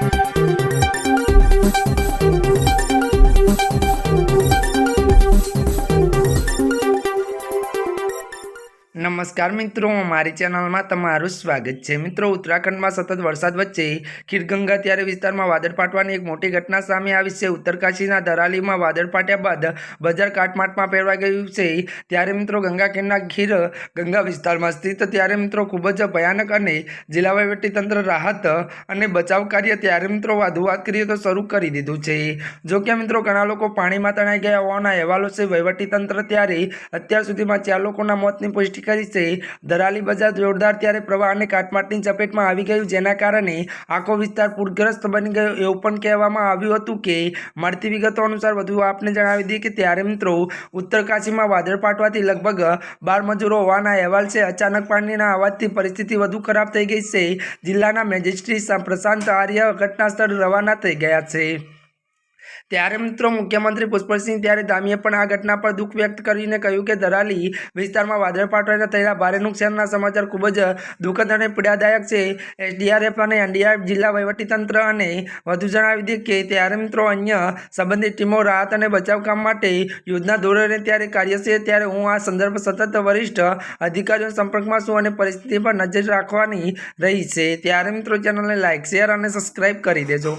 Thank you. નમસ્કાર મિત્રો, મારી ચેનલમાં તમારું સ્વાગત છે. મિત્રો, ઉત્તરાખંડમાં સતત વરસાદ વચ્ચે ખીરગંગા ત્યારે વિસ્તારમાં વાદળ ફાટવાની એક મોટી ઘટના સામે આવી છે. ઉત્તરકાશીના દરાલીમાં વાદળ ફાટ્યા બાદ બજાર કાટમાટમાં ફેરવાઈ ગયું છે. ત્યારે મિત્રો ગંગા ખીરના ખીર ગંગા વિસ્તારમાં સ્થિત. ત્યારે મિત્રો, ખૂબ જ ભયાનક અને જિલ્લા વહીવટીતંત્ર રાહત અને બચાવ કાર્ય ત્યારે મિત્રો વધુ વાત કરીએ તો શરૂ કરી દીધું છે. જો કે મિત્રો, ઘણા લોકો પાણીમાં તણાઈ ગયા હોવાના અહેવાલો છે. વહીવટીતંત્ર ત્યારે અત્યાર સુધીમાં ચાર લોકોના મોતની પુષ્ટિ કરી છે. દરાલી બજાર જોરદાર ત્યારે પ્રવાહ અને કાટમાટની ચપેટમાં આવી ગયું, જેના કારણે આખો વિસ્તાર પૂરગ્રસ્ત બની ગયો. એવું પણ કહેવામાં આવ્યું હતું કે, મળતી વિગતો અનુસાર વધુ આપને જણાવી દઈએ કે ત્યારે મિત્રો, ઉત્તરકાશીમાં વાદળ ફાટવાથી લગભગ બાર મજૂરો હોવાના અહેવાલ છે. અચાનક પાણીના અવાજથી પરિસ્થિતિ વધુ ખરાબ થઈ ગઈ છે. જિલ્લાના મેજિસ્ટ્રેટ પ્રશાંત આર્ય ઘટના સ્થળ રવાના થઈ ગયા છે. ત્યારે મિત્રો મુખ્યમંત્રી પુષ્પસિંહ ત્યારે ધામીએ પણ આ ઘટના પર દુઃખ વ્યક્ત કરીને કહ્યું કે દરાલી વિસ્તારમાં વાદળ ફાટવાના થયેલા ભારે નુકસાનના સમાચાર ખૂબ જ દુઃખદ અને પીડાદાયક છે. એસડીઆરએફ અને એનડીઆરએફ જિલ્લા વહીવટીતંત્ર અને વધુ જણાવી દઈએ કે ત્યારે મિત્રો અન્ય સંબંધિત ટીમો રાહત અને બચાવ કામ માટે યોજના ધોરણે ત્યારે કાર્ય છે. ત્યારે હું આ સંદર્ભ સતત વરિષ્ઠ અધિકારીઓના સંપર્કમાં છું અને પરિસ્થિતિ પર નજર રાખવાની રહી છે. ત્યારે મિત્રો ચેનલને લાઇક શેર અને સબસ્ક્રાઇબ કરી દેજો.